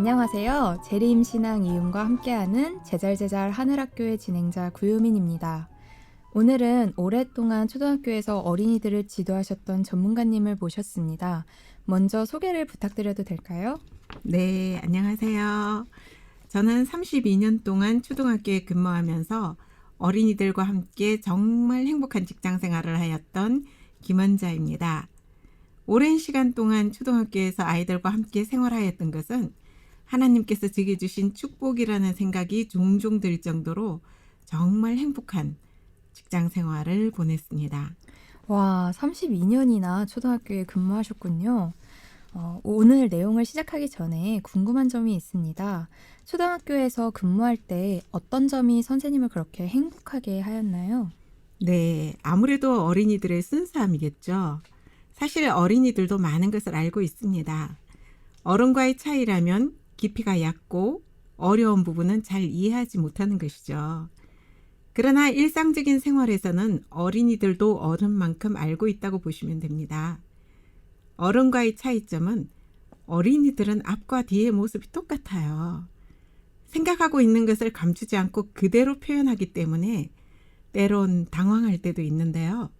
안녕하세요. 재림 신앙 이음과 함께하는 제잘제잘 하늘학교의 진행자 구유민입니다. 오늘은 오랫동안 초등학교에서 어린이들을 지도하셨던 전문가님을 모셨습니다. 먼저 소개를 부탁드려도 될까요? 네, 안녕하세요. 저는 32년 동안 초등학교에 근무하면서 어린이들과 함께 정말 행복한 직장 생활을 하였던 김원자입니다. 오랜 시간 동안 초등학교에서 아이들과 함께 생활하였던 것은 하나님께서 제게 주신 축복이라는 생각이 종종 들 정도로 정말 행복한 직장 생활을 보냈습니다. 와, 32년이나 초등학교에 근무하셨군요. 어, 오늘 내용을 시작하기 전에 궁금한 점이 있습니다. 초등학교에서 근무할 때 어떤 점이 선생님을 그렇게 행복하게 하였나요? 네, 아무래도 어린이들의 순수함이겠죠. 사실 어린이들도 많은 것을 알고 있습니다. 어른과의 차이라면 깊이가 얕고 어려운 부분은 잘 이해하지 못하는 것이죠. 그러나 일상적인 생활에서는 어린이들도 어른만큼 알고 있다고 보시면 됩니다. 어른과의 차이점은 어린이들은 앞과 뒤의 모습이 똑같아요. 생각하고 있는 것을 감추지 않고 그대로 표현하기 때문에 때론 당황할 때도 있는데요.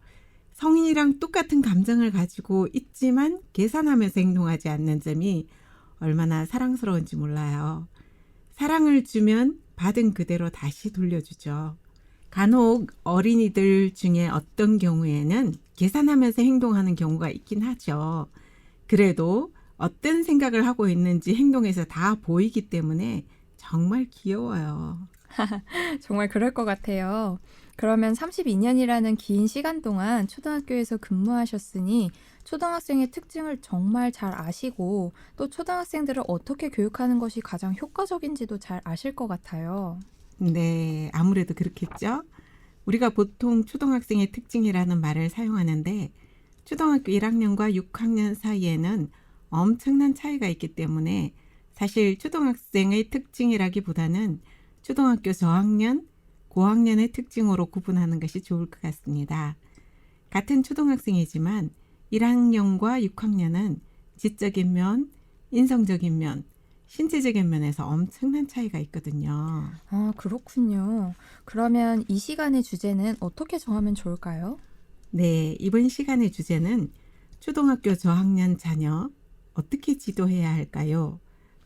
성인이랑 똑같은 감정을 가지고 있지만 계산하면서 행동하지 않는 점이 얼마나 사랑스러운지 몰라요. 사랑을 주면 받은 그대로 다시 돌려주죠. 간혹 어린이들 중에 어떤 경우에는 계산하면서 행동하는 경우가 있긴 하죠. 그래도 어떤 생각을 하고 있는지 행동에서 다 보이기 때문에 정말 귀여워요. 정말 그럴 것 같아요. 그러면 32년이라는 긴 시간 동안 초등학교에서 근무하셨으니 초등학생의 특징을 정말 잘 아시고 또 초등학생들을 어떻게 교육하는 것이 가장 효과적인지도 잘 아실 것 같아요. 네, 아무래도 그렇겠죠. 우리가 보통 초등학생의 특징이라는 말을 사용하는데 초등학교 1학년과 6학년 사이에는 엄청난 차이가 있기 때문에 사실 초등학생의 특징이라기보다는 초등학교 저학년, 고학년의 특징으로 구분하는 것이 좋을 것 같습니다. 같은 초등학생이지만 1학년과 6학년은 지적인 면, 인성적인 면, 신체적인 면에서 엄청난 차이가 있거든요. 아, 그렇군요. 그러면 이 시간의 주제는 어떻게 정하면 좋을까요? 네, 이번 시간의 주제는 초등학교 저학년 자녀 어떻게 지도해야 할까요?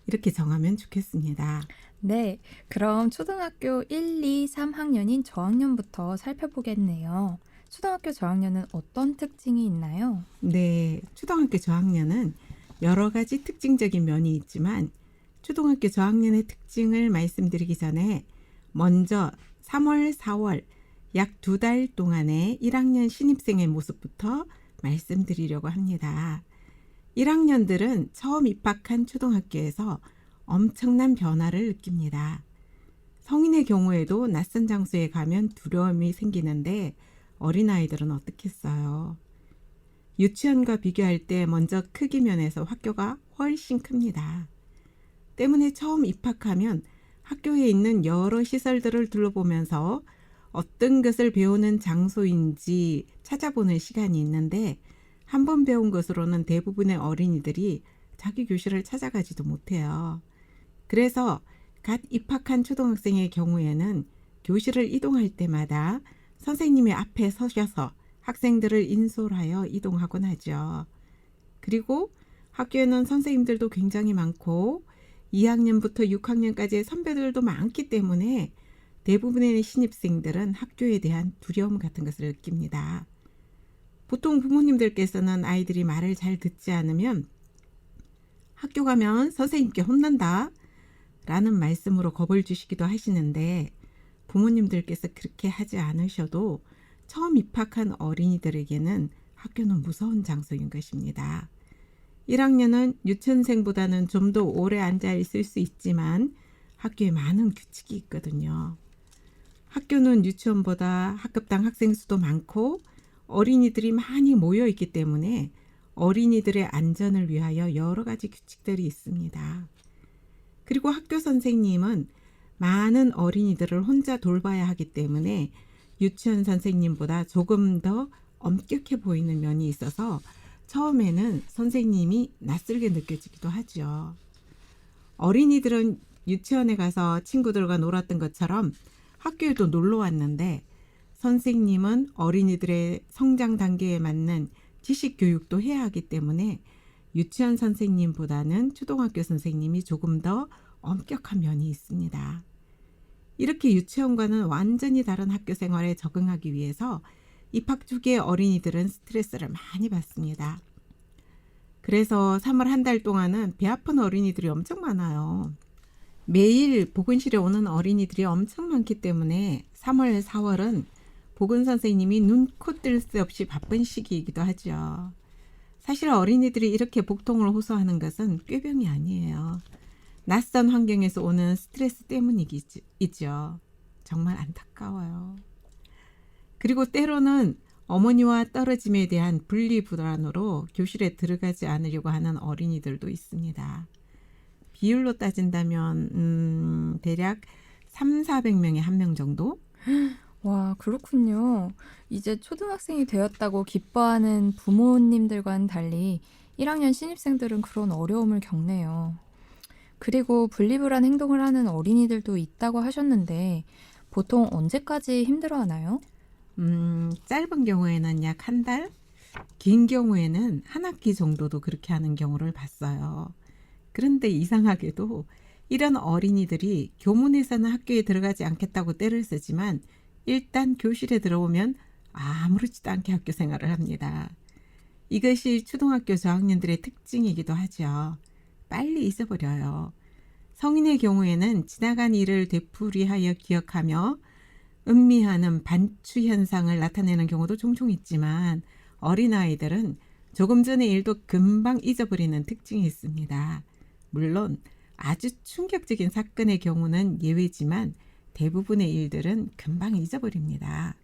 이렇게 정하면 좋겠습니다. 네, 그럼 초등학교 1, 2, 3학년인 저학년부터 살펴보겠네요. 초등학교 저학년은 어떤 특징이 있나요? 네, 초등학교 저학년은 여러 가지 특징적인 면이 있지만 초등학교 저학년의 특징을 말씀드리기 전에 먼저 3월, 4월 약 두 달 동안의 1학년 신입생의 모습부터 말씀드리려고 합니다. 1학년들은 처음 입학한 초등학교에서 엄청난 변화를 느낍니다. 성인의 경우에도 낯선 장소에 가면 두려움이 생기는데 어린아이들은 어떻겠어요? 유치원과 비교할 때 먼저 크기 면에서 학교가 훨씬 큽니다. 때문에 처음 입학하면 학교에 있는 여러 시설들을 둘러보면서 어떤 것을 배우는 장소인지 찾아보는 시간이 있는데 한 번 배운 것으로는 대부분의 어린이들이 자기 교실을 찾아가지도 못해요. 그래서 갓 입학한 초등학생의 경우에는 교실을 이동할 때마다 선생님의 앞에 서셔서 학생들을 인솔하여 이동하곤 하죠. 그리고 학교에는 선생님들도 굉장히 많고 2학년부터 6학년까지의 선배들도 많기 때문에 대부분의 신입생들은 학교에 대한 두려움 같은 것을 느낍니다. 보통 부모님들께서는 아이들이 말을 잘 듣지 않으면 학교 가면 선생님께 혼난다 라는 말씀으로 겁을 주시기도 하시는데 부모님들께서 그렇게 하지 않으셔도 처음 입학한 어린이들에게는 학교는 무서운 장소인 것입니다. 1학년은 유치원생보다는 좀 더 오래 앉아 있을 수 있지만 학교에 많은 규칙이 있거든요. 학교는 유치원보다 학급당 학생 수도 많고 어린이들이 많이 모여 있기 때문에 어린이들의 안전을 위하여 여러 가지 규칙들이 있습니다. 그리고 학교 선생님은 많은 어린이들을 혼자 돌봐야 하기 때문에 유치원 선생님보다 조금 더 엄격해 보이는 면이 있어서 처음에는 선생님이 낯설게 느껴지기도 하죠. 어린이들은 유치원에 가서 친구들과 놀았던 것처럼 학교에도 놀러 왔는데 선생님은 어린이들의 성장 단계에 맞는 지식 교육도 해야 하기 때문에 유치원 선생님보다는 초등학교 선생님이 조금 더 엄격한 면이 있습니다. 이렇게 유치원과는 완전히 다른 학교 생활에 적응하기 위해서 입학 초기의 어린이들은 스트레스를 많이 받습니다. 그래서 3월 한 달 동안은 배 아픈 어린이들이 엄청 많아요. 매일 보건실에 오는 어린이들이 엄청 많기 때문에 3월, 4월은 보건 선생님이 눈 코 뜰 새 없이 바쁜 시기이기도 하죠. 사실 어린이들이 이렇게 복통을 호소하는 것은 꾀병이 아니에요. 낯선 환경에서 오는 스트레스 때문이죠. 정말 안타까워요. 그리고 때로는 어머니와 떨어짐에 대한 분리 불안으로 교실에 들어가지 않으려고 하는 어린이들도 있습니다. 비율로 따진다면 음, 대략 3, 400명에 한 명 정도? 와, 그렇군요. 이제 초등학생이 되었다고 기뻐하는 부모님들과는 달리 1학년 신입생들은 그런 어려움을 겪네요. 그리고 분리불안 행동을 하는 어린이들도 있다고 하셨는데 보통 언제까지 힘들어 하나요? 음, 짧은 경우에는 약 한 달, 긴 경우에는 한 학기 정도도 그렇게 하는 경우를 봤어요. 그런데 이상하게도 이런 어린이들이 교문에서는 학교에 들어가지 않겠다고 때를 쓰지만 일단 교실에 들어오면 아무렇지도 않게 학교 생활을 합니다. 이것이 초등학교 저학년들의 특징이기도 하죠. 빨리 잊어버려요. 성인의 경우에는 지나간 일을 되풀이하여 기억하며 음미하는 반추 현상을 나타내는 경우도 종종 있지만 어린아이들은 조금 전의 일도 금방 잊어버리는 특징이 있습니다. 물론 아주 충격적인 사건의 경우는 예외지만 대부분의 일들은 금방 잊어버립니다.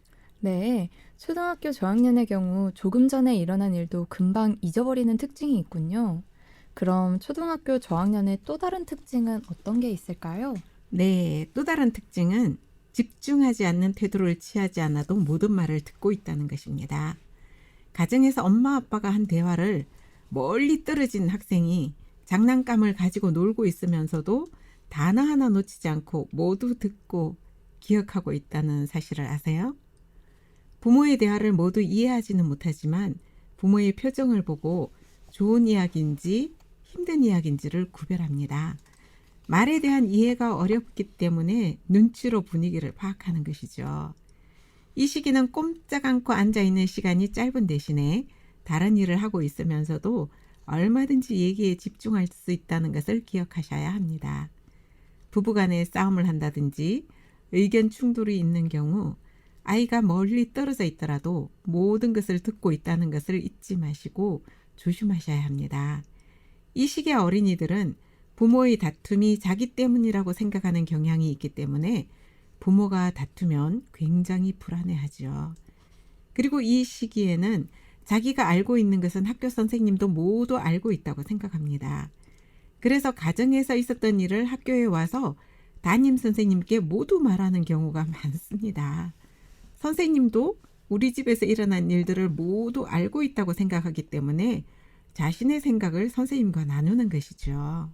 네, 초등학교 저학년의 경우 조금 전에 일어난 일도 금방 잊어버리는 특징이 있군요. 그럼 초등학교 저학년의 또 다른 특징은 어떤 게 있을까요? 네, 또 다른 특징은 집중하지 않는 태도를 취하지 않아도 모든 말을 듣고 있다는 것입니다. 가정에서 엄마 아빠가 한 대화를 멀리 떨어진 학생이 장난감을 가지고 놀고 있으면서도 단어 하나 놓치지 않고 모두 듣고 기억하고 있다는 사실을 아세요? 부모의 대화를 모두 이해하지는 못하지만 부모의 표정을 보고 좋은 이야기인지 힘든 이야기인지를 구별합니다. 말에 대한 이해가 어렵기 때문에 눈치로 분위기를 파악하는 것이죠. 이 시기는 꼼짝 않고 앉아 있는 시간이 짧은 대신에 다른 일을 하고 있으면서도 얼마든지 얘기에 집중할 수 있다는 것을 기억하셔야 합니다. 부부간에 싸움을 한다든지 의견 충돌이 있는 경우 아이가 멀리 떨어져 있더라도 모든 것을 듣고 있다는 것을 잊지 마시고 조심하셔야 합니다. 이 시기의 어린이들은 부모의 다툼이 자기 때문이라고 생각하는 경향이 있기 때문에 부모가 다투면 굉장히 불안해하죠. 그리고 이 시기에는 자기가 알고 있는 것은 학교 선생님도 모두 알고 있다고 생각합니다. 그래서 가정에서 있었던 일을 학교에 와서 담임 선생님께 모두 말하는 경우가 많습니다. 선생님도 우리 집에서 일어난 일들을 모두 알고 있다고 생각하기 때문에 자신의 생각을 선생님과 나누는 것이죠.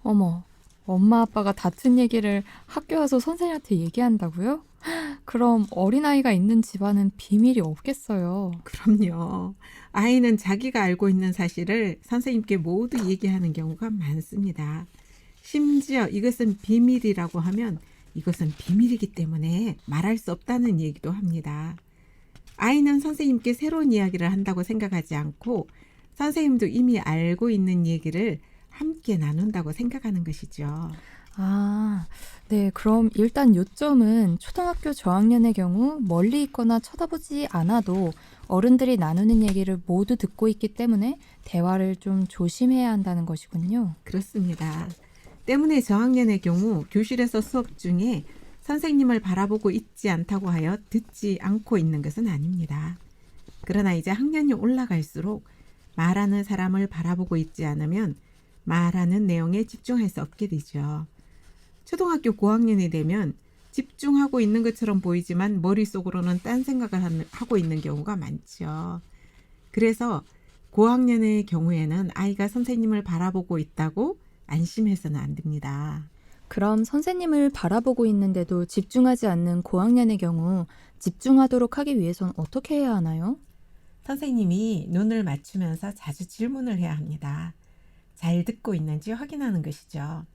어머, 엄마 아빠가 다툰 얘기를 학교 와서 선생님한테 얘기한다고요? 그럼 어린아이가 있는 집안은 비밀이 없겠어요. 그럼요. 아이는 자기가 알고 있는 사실을 선생님께 모두 얘기하는 경우가 많습니다. 심지어 이것은 비밀이라고 하면 이것은 비밀이기 때문에 말할 수 없다는 얘기도 합니다. 아이는 선생님께 새로운 이야기를 한다고 생각하지 않고 선생님도 이미 알고 있는 얘기를 함께 나눈다고 생각하는 것이죠. 아, 네. 그럼 일단 요점은 초등학교 저학년의 경우 멀리 있거나 쳐다보지 않아도 어른들이 나누는 얘기를 모두 듣고 있기 때문에 대화를 좀 조심해야 한다는 것이군요. 그렇습니다. 때문에 저학년의 경우 교실에서 수업 중에 선생님을 바라보고 있지 않다고 하여 듣지 않고 있는 것은 아닙니다. 그러나 이제 학년이 올라갈수록 말하는 사람을 바라보고 있지 않으면 말하는 내용에 집중할 수 없게 되죠. 초등학교 고학년이 되면 집중하고 있는 것처럼 보이지만 머릿속으로는 딴 생각을 한- 하고 있는 경우가 많죠. 그래서 고학년의 경우에는 아이가 선생님을 바라보고 있다고 안심해서는 안 됩니다. 그럼 선생님을 바라보고 있는데도 집중하지 않는 고학년의 경우 집중하도록 하기 위해선 어떻게 해야 하나요? 선생님이 눈을 맞추면서 자주 질문을 해야 합니다. 잘 듣고 있는지 확인하는 것이죠.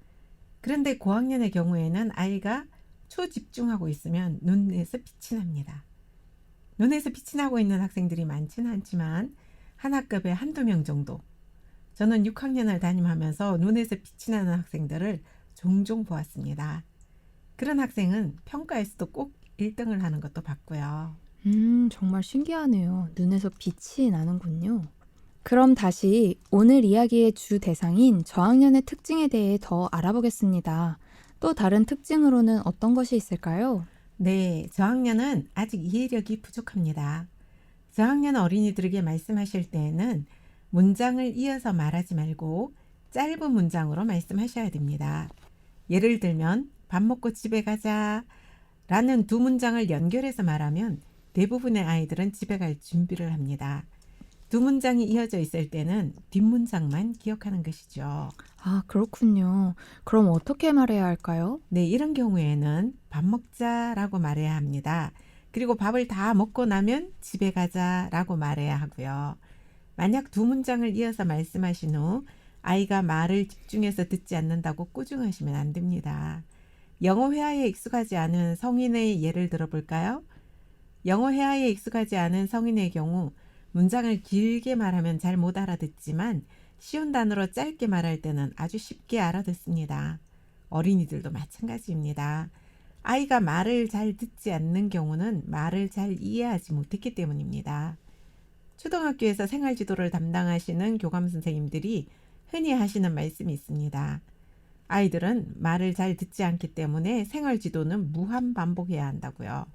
그런데 고학년의 경우에는 아이가 초집중하고 있으면 눈에서 빛이 납니다. 눈에서 빛이 나고 있는 학생들이 많지는 않지만 한 학급에 한두 명 정도. 저는 6학년을 담임하면서 눈에서 빛이 나는 학생들을 종종 보았습니다. 그런 학생은 평가에서도 꼭 1등을 하는 것도 봤고요. 음, 정말 신기하네요. 눈에서 빛이 나는군요. 그럼 다시 오늘 이야기의 주 대상인 저학년의 특징에 대해 더 알아보겠습니다. 또 다른 특징으로는 어떤 것이 있을까요? 네, 저학년은 아직 이해력이 부족합니다. 저학년 어린이들에게 말씀하실 때에는 문장을 이어서 말하지 말고 짧은 문장으로 말씀하셔야 됩니다. 예를 들면 밥 먹고 집에 가자 라는 두 문장을 연결해서 말하면 대부분의 아이들은 집에 갈 준비를 합니다. 두 문장이 이어져 있을 때는 뒷문장만 기억하는 것이죠. 아, 그렇군요. 그럼 어떻게 말해야 할까요? 네, 이런 경우에는 밥 먹자라고 말해야 합니다. 그리고 밥을 다 먹고 나면 집에 가자라고 말해야 하고요. 만약 두 문장을 이어서 말씀하신 후 아이가 말을 집중해서 듣지 않는다고 꾸중하시면 안 됩니다. 영어 회화에 익숙하지 않은 성인의 예를 들어볼까요? 영어 회화에 익숙하지 않은 성인의 경우 문장을 길게 말하면 잘 못 알아듣지만 쉬운 단어로 짧게 말할 때는 아주 쉽게 알아듣습니다. 어린이들도 마찬가지입니다. 아이가 말을 잘 듣지 않는 경우는 말을 잘 이해하지 못했기 때문입니다. 초등학교에서 생활 지도를 담당하시는 교감 선생님들이 흔히 하시는 말씀이 있습니다. 아이들은 말을 잘 듣지 않기 때문에 생활 지도는 무한 반복해야 한다고요.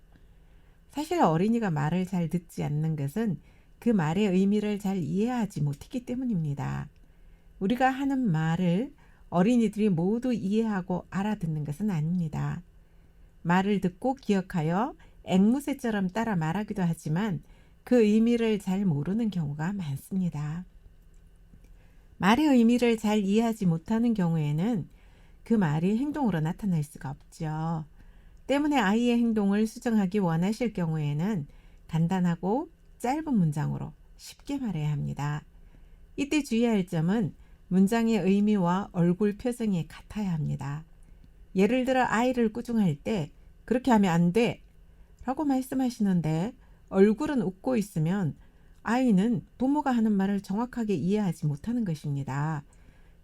사실 어린이가 말을 잘 듣지 않는 것은 그 말의 의미를 잘 이해하지 못했기 때문입니다. 우리가 하는 말을 어린이들이 모두 이해하고 알아듣는 것은 아닙니다. 말을 듣고 기억하여 앵무새처럼 따라 말하기도 하지만 그 의미를 잘 모르는 경우가 많습니다. 말의 의미를 잘 이해하지 못하는 경우에는 그 말이 행동으로 나타날 수가 없죠. 때문에 아이의 행동을 수정하기 원하실 경우에는 간단하고 짧은 문장으로 쉽게 말해야 합니다. 이때 주의할 점은 문장의 의미와 얼굴 표정이 같아야 합니다. 예를 들어 아이를 꾸중할 때 그렇게 하면 안 돼! 라고 말씀하시는데 얼굴은 웃고 있으면 아이는 부모가 하는 말을 정확하게 이해하지 못하는 것입니다.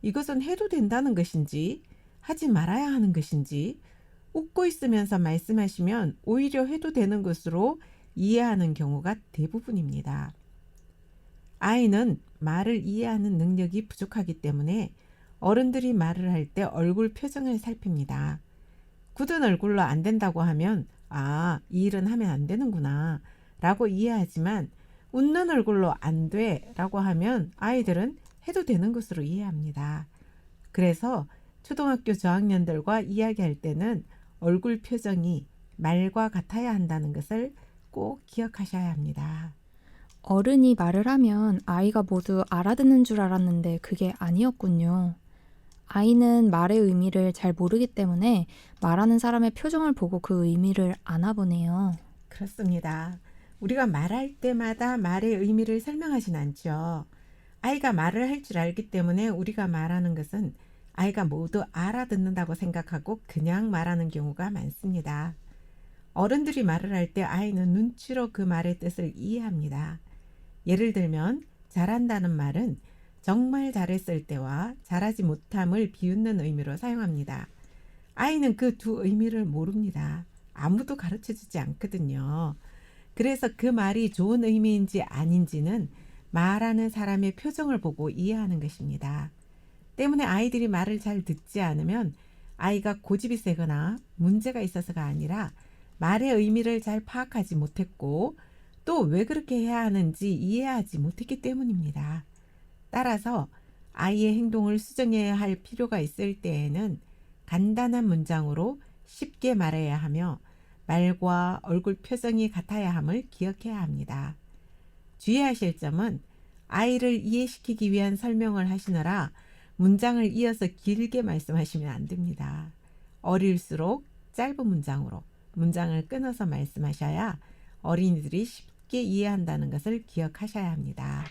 이것은 해도 된다는 것인지 하지 말아야 하는 것인지 웃고 있으면서 말씀하시면 오히려 해도 되는 것으로 이해하는 경우가 대부분입니다. 아이는 말을 이해하는 능력이 부족하기 때문에 어른들이 말을 할 때 얼굴 표정을 살핍니다. 굳은 얼굴로 안 된다고 하면 아, 이 일은 하면 안 되는구나 라고 이해하지만 웃는 얼굴로 안 돼 라고 하면 아이들은 해도 되는 것으로 이해합니다. 그래서 초등학교 저학년들과 이야기할 때는 얼굴 표정이 말과 같아야 한다는 것을 꼭 기억하셔야 합니다. 어른이 말을 하면 아이가 모두 알아듣는 줄 알았는데 그게 아니었군요. 아이는 말의 의미를 잘 모르기 때문에 말하는 사람의 표정을 보고 그 의미를 아나 보네요. 그렇습니다. 우리가 말할 때마다 말의 의미를 설명하진 않죠. 아이가 말을 할 줄 알기 때문에 우리가 말하는 것은 아이가 모두 알아듣는다고 생각하고 그냥 말하는 경우가 많습니다. 어른들이 말을 할 때 아이는 눈치로 그 말의 뜻을 이해합니다. 예를 들면 잘한다는 말은 정말 잘했을 때와 잘하지 못함을 비웃는 의미로 사용합니다. 아이는 그 두 의미를 모릅니다. 아무도 가르쳐 주지 않거든요. 그래서 그 말이 좋은 의미인지 아닌지는 말하는 사람의 표정을 보고 이해하는 것입니다. 때문에 아이들이 말을 잘 듣지 않으면 아이가 고집이 세거나 문제가 있어서가 아니라 말의 의미를 잘 파악하지 못했고 또 왜 그렇게 해야 하는지 이해하지 못했기 때문입니다. 따라서 아이의 행동을 수정해야 할 필요가 있을 때에는 간단한 문장으로 쉽게 말해야 하며 말과 얼굴 표정이 같아야 함을 기억해야 합니다. 주의하실 점은 아이를 이해시키기 위한 설명을 하시느라 문장을 이어서 길게 말씀하시면 안 됩니다. 어릴수록 짧은 문장으로 문장을 끊어서 말씀하셔야 어린이들이 쉽게 이해한다는 것을 기억하셔야 합니다.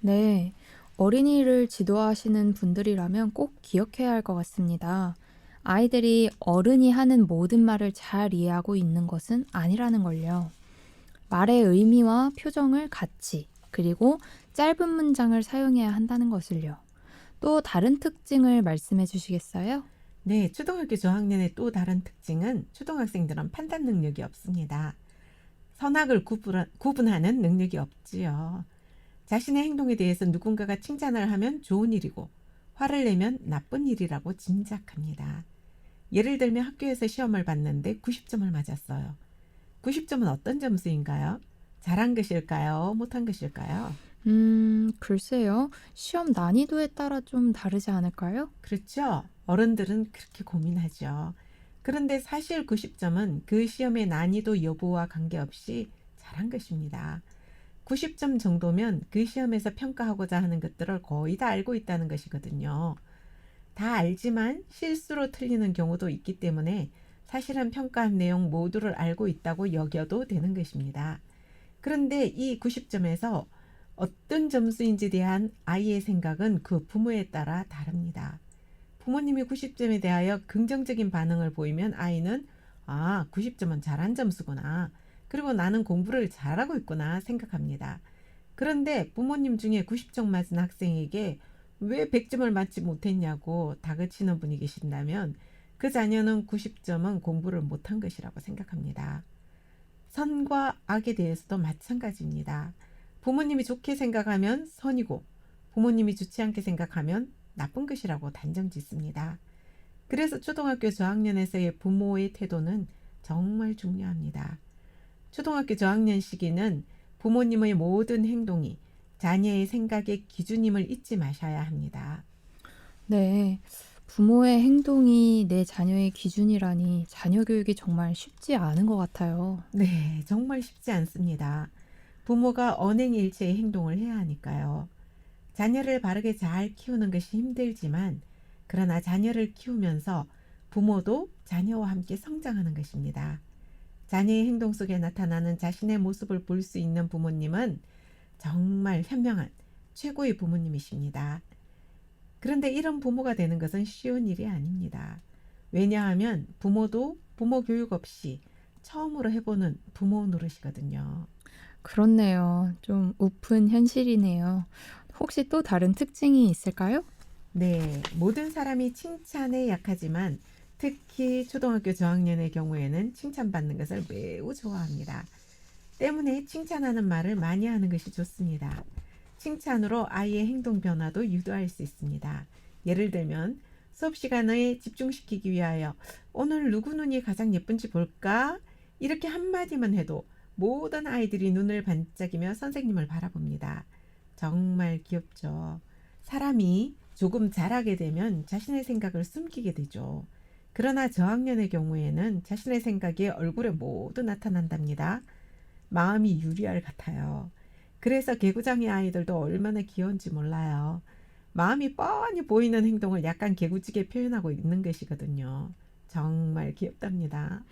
네. 어린이를 지도하시는 분들이라면 꼭 기억해야 할 것 같습니다. 아이들이 어른이 하는 모든 말을 잘 이해하고 있는 것은 아니라는 걸요. 말의 의미와 표정을 같이, 그리고 짧은 문장을 사용해야 한다는 것을요. 또 다른 특징을 말씀해 주시겠어요? 네, 초등학교 저학년의 또 다른 특징은 초등학생들은 판단 능력이 없습니다. 선악을 구분- 구분하는 능력이 없지요. 자신의 행동에 대해서 누군가가 칭찬을 하면 좋은 일이고 화를 내면 나쁜 일이라고 짐작합니다. 예를 들면 학교에서 시험을 봤는데 90점을 맞았어요. 90점은 어떤 점수인가요? 잘한 것일까요? 못한 것일까요? 음, 글쎄요. 시험 난이도에 따라 좀 다르지 않을까요? 그렇죠. 어른들은 그렇게 고민하죠. 그런데 사실 90점은 그 시험의 난이도 여부와 관계없이 잘한 것입니다. 90점 정도면 그 시험에서 평가하고자 하는 것들을 거의 다 알고 있다는 것이거든요. 다 알지만 실수로 틀리는 경우도 있기 때문에 사실은 평가한 내용 모두를 알고 있다고 여겨도 되는 것입니다. 그런데 이 90점에서 어떤 점수인지 대한 아이의 생각은 그 부모에 따라 다릅니다. 부모님이 90점에 대하여 긍정적인 반응을 보이면 아이는 아, 90점은 잘한 점수구나. 그리고 나는 공부를 잘하고 있구나 생각합니다. 그런데 부모님 중에 90점 맞은 학생에게 왜 100점을 맞지 못했냐고 다그치는 분이 계신다면 그 자녀는 90점은 공부를 못한 것이라고 생각합니다. 선과 악에 대해서도 마찬가지입니다. 부모님이 좋게 생각하면 선이고 부모님이 좋지 않게 생각하면 나쁜 것이라고 단정 짓습니다. 그래서 초등학교 저학년에서의 부모의 태도는 정말 중요합니다. 초등학교 저학년 시기는 부모님의 모든 행동이 자녀의 생각의 기준임을 잊지 마셔야 합니다. 네. 부모의 행동이 내 자녀의 기준이라니 자녀 교육이 정말 쉽지 않은 것 같아요. 네, 정말 쉽지 않습니다. 부모가 언행일체의 행동을 해야 하니까요. 자녀를 바르게 잘 키우는 것이 힘들지만, 그러나 자녀를 키우면서 부모도 자녀와 함께 성장하는 것입니다. 자녀의 행동 속에 나타나는 자신의 모습을 볼 수 있는 부모님은 정말 현명한 최고의 부모님이십니다. 그런데 이런 부모가 되는 것은 쉬운 일이 아닙니다. 왜냐하면 부모도 부모 교육 없이 처음으로 해보는 부모 노릇이거든요. 그렇네요. 좀 우픈 현실이네요. 혹시 또 다른 특징이 있을까요? 네, 모든 사람이 칭찬에 약하지만 특히 초등학교 저학년의 경우에는 칭찬받는 것을 매우 좋아합니다. 때문에 칭찬하는 말을 많이 하는 것이 좋습니다. 칭찬으로 아이의 행동 변화도 유도할 수 있습니다. 예를 들면 수업 시간에 집중시키기 위하여 오늘 누구 눈이 가장 예쁜지 볼까? 이렇게 한마디만 해도 모든 아이들이 눈을 반짝이며 선생님을 바라봅니다. 정말 귀엽죠. 사람이 조금 잘하게 되면 자신의 생각을 숨기게 되죠. 그러나 저학년의 경우에는 자신의 생각이 얼굴에 모두 나타난답니다. 마음이 유리알 같아요. 그래서 개구장의 아이들도 얼마나 귀여운지 몰라요. 마음이 뻔히 보이는 행동을 약간 개구지게 표현하고 있는 것이거든요. 정말 귀엽답니다.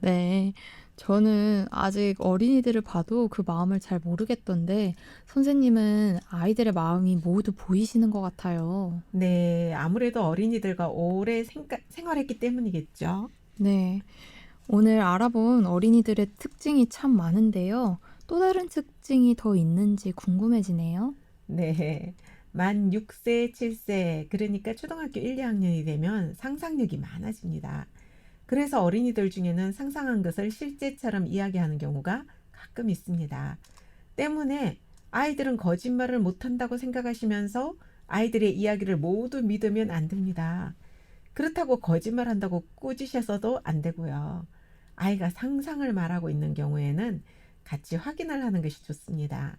네. 저는 아직 어린이들을 봐도 그 마음을 잘 모르겠던데, 선생님은 아이들의 마음이 모두 보이시는 것 같아요. 네, 아무래도 어린이들과 오래 생가, 생활했기 때문이겠죠. 네. 오늘 알아본 어린이들의 특징이 참 많은데요. 또 다른 특징이 더 있는지 궁금해지네요. 네. 만 6세, 7세, 그러니까 초등학교 1, 2학년이 되면 상상력이 많아집니다. 그래서 어린이들 중에는 상상한 것을 실제처럼 이야기하는 경우가 가끔 있습니다. 때문에 아이들은 거짓말을 못한다고 생각하시면서 아이들의 이야기를 모두 믿으면 안 됩니다. 그렇다고 거짓말한다고 꾸짖으셔서도 안 되고요. 아이가 상상을 말하고 있는 경우에는 같이 확인을 하는 것이 좋습니다.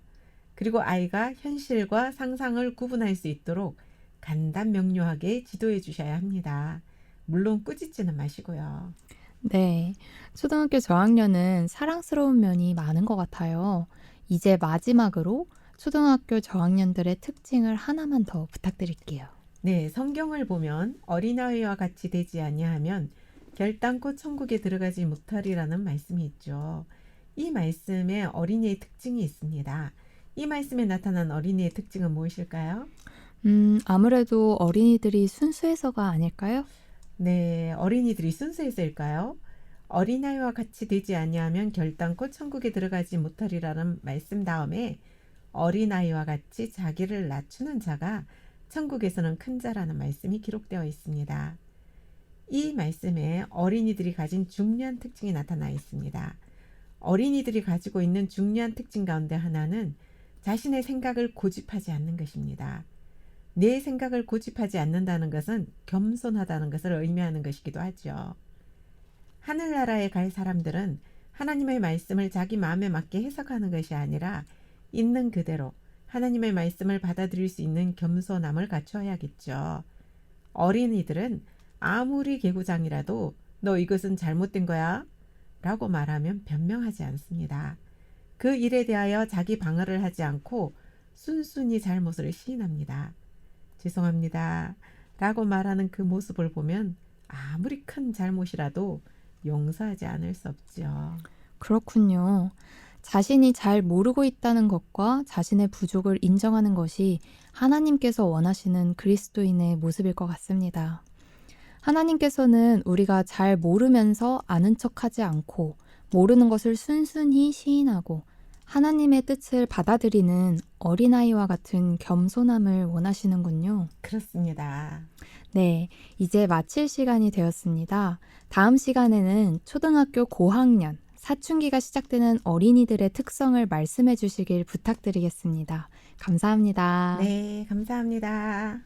그리고 아이가 현실과 상상을 구분할 수 있도록 간단 명료하게 지도해 주셔야 합니다. 물론 꾸짖지는 마시고요. 네. 초등학교 저학년은 사랑스러운 면이 많은 것 같아요. 이제 마지막으로 초등학교 저학년들의 특징을 하나만 더 부탁드릴게요. 네, 성경을 보면 어린아이와 같이 되지 아니하면 결단코 천국에 들어가지 못하리라는 말씀이 있죠. 이 말씀에 어린이의 특징이 있습니다. 이 말씀에 나타난 어린이의 특징은 무엇일까요? 음, 아무래도 어린이들이 순수해서가 아닐까요? 네, 어린이들이 순수해서일까요? 어린아이와 같이 되지 아니하면 결단코 천국에 들어가지 못하리라는 말씀 다음에 어린아이와 같이 자기를 낮추는 자가 천국에서는 큰 자라는 말씀이 기록되어 있습니다. 이 말씀에 어린이들이 가진 중요한 특징이 나타나 있습니다. 어린이들이 가지고 있는 중요한 특징 가운데 하나는 자신의 생각을 고집하지 않는 것입니다. 내 생각을 고집하지 않는다는 것은 겸손하다는 것을 의미하는 것이기도 하죠. 하늘나라에 갈 사람들은 하나님의 말씀을 자기 마음에 맞게 해석하는 것이 아니라 있는 그대로 하나님의 말씀을 받아들일 수 있는 겸손함을 갖춰야겠죠. 어린이들은 아무리 개구장이라도 너 이것은 잘못된 거야 라고 말하면 변명하지 않습니다. 그 일에 대하여 자기 방어를 하지 않고 순순히 잘못을 시인합니다. 죄송합니다. 라고 말하는 그 모습을 보면 아무리 큰 잘못이라도 용서하지 않을 수 없죠. 그렇군요. 자신이 잘 모르고 있다는 것과 자신의 부족을 인정하는 것이 하나님께서 원하시는 그리스도인의 모습일 것 같습니다. 하나님께서는 우리가 잘 모르면서 아는 척하지 않고 모르는 것을 순순히 시인하고 하나님의 뜻을 받아들이는 어린아이와 같은 겸손함을 원하시는군요. 그렇습니다. 네, 이제 마칠 시간이 되었습니다. 다음 시간에는 초등학교 고학년, 사춘기가 시작되는 어린이들의 특성을 말씀해 주시길 부탁드리겠습니다. 감사합니다. 네, 감사합니다.